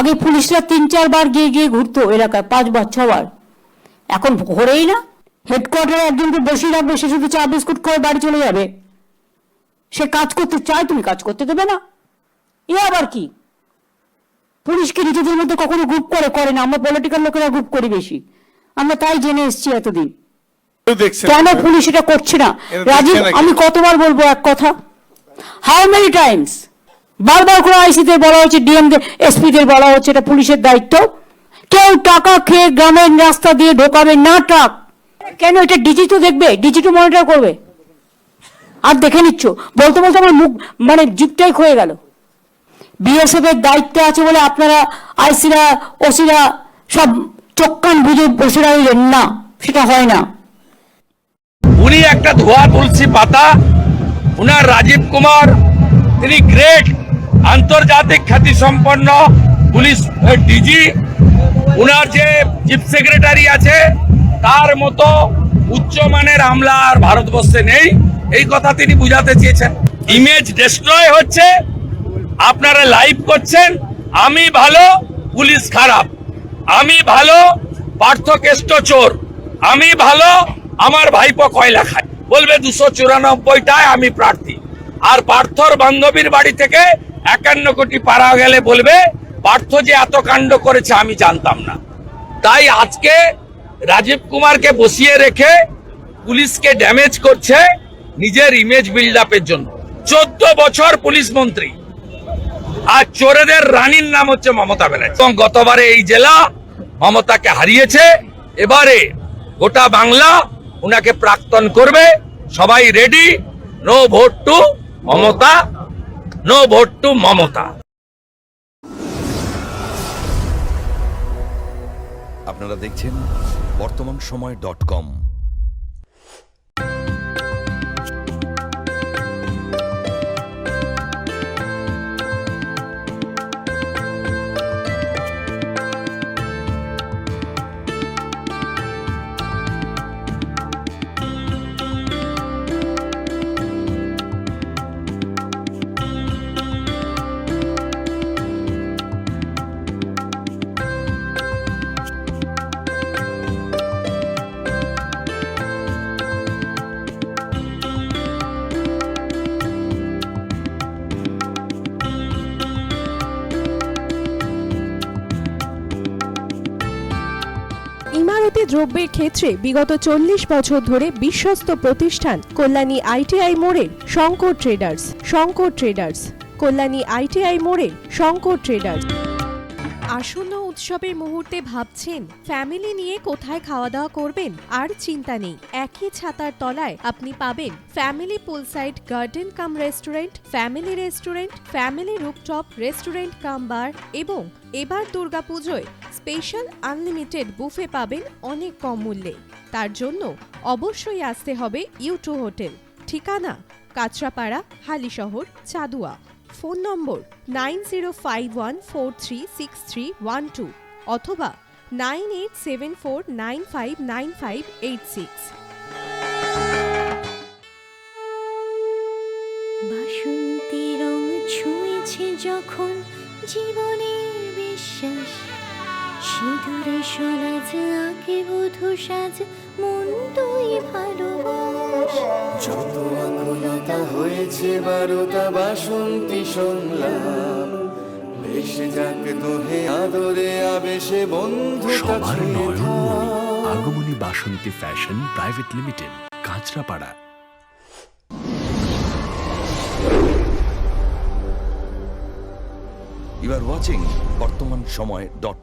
আগে পুলিশরা তিন চারবার গিয়ে গিয়ে ঘুরতো এলাকায় পাঁচবার ছবার এখন ঘোরেই না। হেডকোয়ার্টারে একজনকে বসিয়ে রাখবে সে শুধু চা বিস্কুট করে বাড়ি চলে যাবে। সে কাজ করতে চায় তুমি কাজ করতে দেবে না। এ আবার কি? পুলিশকে নিজেদের মধ্যে কখনো গ্রুপ করে করে না। আমরা পলিটিক্যাল লোকেরা গ্রুপ করি বেশি। আমরা তাই জেনে এসেছি এতদিন। কেন। পুলিশ এটা করছে না? রাজীব আমি কতবার বলব এক কথা? হাউ মেনি টাইমস বারবার করে আইসিদের বলা হচ্ছে ডিএম এসপিদের বলা হচ্ছে, এটা পুলিশের দায়িত্ব। কেউ টাকা খেয়ে গ্রামের রাস্তা দিয়ে ঢোকাবে, না ট্রাক কেন এটা ডিজি তো দেখবে, ডিজি তো মনিটর করবে। আর দেখে নিচ্ছ, বলতে বলতে আমার মুখ মানে জিপটাই ক্ষয়ে গেল। বিএসএফ এর দায়িত্বে আছে বলে আপনারা আইসিরা, ওসিরা সব চোখ বুঝে বসে রইলেন, না, সেটা হয় না। উনি একটা ধোয়া তুলসী পাতা, উনার রাজীব কুমার, তিনি গ্রেট আন্তর্জাতিক খ্যাতি সম্পন্ন পুলিশ ডিজি উনার যে চিফ সেক্রেটারি আছে, তার মতো উচ্চমানের হামলা আর ভারতবর্ষে নেই। এই কথা তিনি বুঝাতে চেয়েছেন। ইমেজ ডিস্ট্রয় হচ্ছে, আপনারা লাইভ করছেন, আমি ভালো, পুলিশ খারাপ। আমি ভালো, পার্থকেষ্ট চোর। আমি ভালো, আমার ভাইপো কয়লা খায়। বলবে দুশো চুরানব্বইটায় আমি প্রার্থী। আর পার্থর বান্ধবীর বাড়ি থেকে একান্ন কোটি পারা গেলে বলবে, পার্থ যে এত কাণ্ড করেছে আমি জানতাম না। তাই আজকে রাজীব কুমারকে বসিয়ে রেখে পুলিশকে ড্যামেজ করছে নিজের ইমেজ বিল্ড আপের জন্য। চোদ্দ বছর পুলিশ মন্ত্রী। আর চোরেদের রানীর নাম হচ্ছে মমতা ব্যানার্জি। এবং গতবারে এই জেলা মমতাকে হারিয়েছে। এবারে গোটা বাংলা উনাকে প্রাক্তন করবে। সবাই ready no vote to Mamata no vote to Mamata. আপনারা দেখছেন বর্তমান সময় ডট কম। ইমারতি দ্রব্যের ক্ষেত্রে বিগত চল্লিশ বছর ধরে বিশ্বস্ত প্রতিষ্ঠান কল্যাণী আইটিআই মোড়ের Shankar traders Shankar traders, Kalyani ITI মোড়ের শঙ্কর ট্রেডার্স। আসন্ন উৎসবের মুহূর্তে ভাবছেন, ফ্যামিলি নিয়ে কোথায় খাওয়া দাওয়া করবেন? আর চিন্তা নেই, একই ছাতার তলায় আপনি পাবেন family poolside garden cum restaurant, family restaurant, family rooftop restaurant cum bar এবং এবার দুর্গাপুজোয় স্পেশাল আনলিমিটেড বুফে পাবেন অনেক কম মূল্যে। তার জন্য অবশ্যই আসতে হবে ইউটু হোটেল। ঠিকানা Kanchrapara, Halisahar, Chadua. Phone number nine zero five one four three six three one two অথবা nine eight seven four nine five nine five eight six. বাসন্তী রং ছুঁয়েছে যখন জীবনের বিশ্বাস। সিঁদুরে সরাজ আঁকে বধু সাজ মন তুই ভালোবাস। যত আকুলতা হয়েছে বারোটা বাসন্তী সংলাপ ভেসে যাক দোহে আদরে আবেশে বন্ধু সবার নয়নমণি Agamani Basanti fashion private limited Kanchrapara. You are watching Bartaman Samay dot